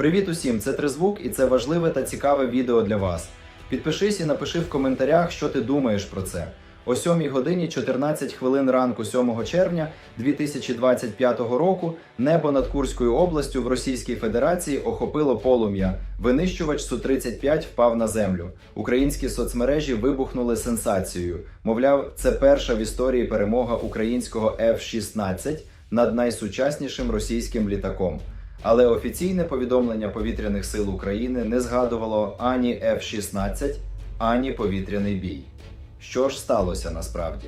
Привіт усім! Це Тризвук і це важливе та цікаве відео для вас. Підпишись і напиши в коментарях, що ти думаєш про це. О 7 годині 14 хвилин ранку 7 червня 2025 року небо над Курською областю в Російській Федерації охопило полум'я. Винищувач Су-35 впав на землю. Українські соцмережі вибухнули сенсацією. Мовляв, це перша в історії перемога українського F-16 над найсучаснішим російським літаком. Але офіційне повідомлення повітряних сил України не згадувало ані F-16, ані повітряний бій. Що ж сталося насправді?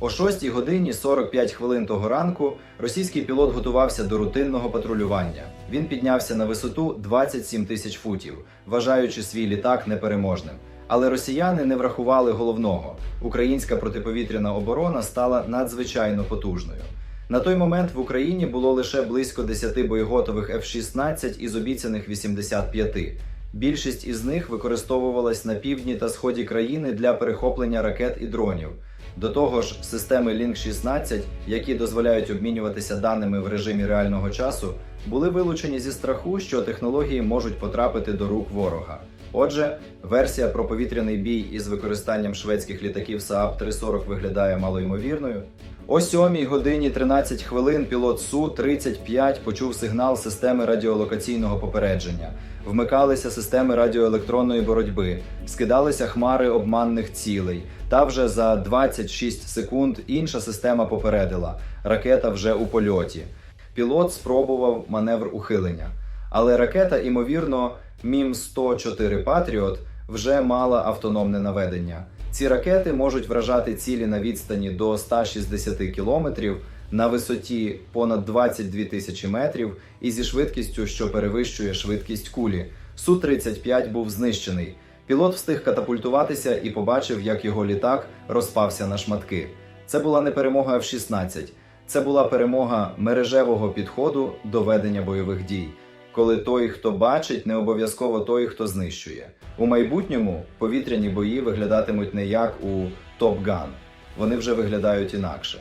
О 6 годині 45 хвилин того ранку російський пілот готувався до рутинного патрулювання. Він піднявся на висоту 27 тисяч футів, вважаючи свій літак непереможним. Але росіяни не врахували головного: українська протиповітряна оборона стала надзвичайно потужною. На той момент в Україні було лише близько 10 боєготових F-16 із обіцяних 85. Більшість із них використовувалась на півдні та сході країни для перехоплення ракет і дронів. До того ж, системи Link 16, які дозволяють обмінюватися даними в режимі реального часу, були вилучені зі страху, що технології можуть потрапити до рук ворога. Отже, версія про повітряний бій із використанням шведських літаків Saab 340 виглядає малоймовірною. О 7 годині 13 хвилин пілот Су-35 почув сигнал системи радіолокаційного попередження. Вмикалися системи радіоелектронної боротьби, скидалися хмари обманних цілей. Та вже за 26 секунд інша система попередила: ракета вже у польоті. Пілот спробував маневр ухилення, але ракета, ймовірно, Мім 104 Patriot вже мала автономне наведення. Ці ракети можуть вражати цілі на відстані до 160 кілометрів на висоті понад 22 тисячі метрів і зі швидкістю, що перевищує швидкість кулі. Су-35 був знищений. Пілот встиг катапультуватися і побачив, як його літак розпався на шматки. Це була не перемога F-16, це була перемога мережевого підходу до ведення бойових дій коли той, хто бачить, не обов'язково той, хто знищує. У майбутньому повітряні бої виглядатимуть не як у Top Gun. Вони вже виглядають інакше.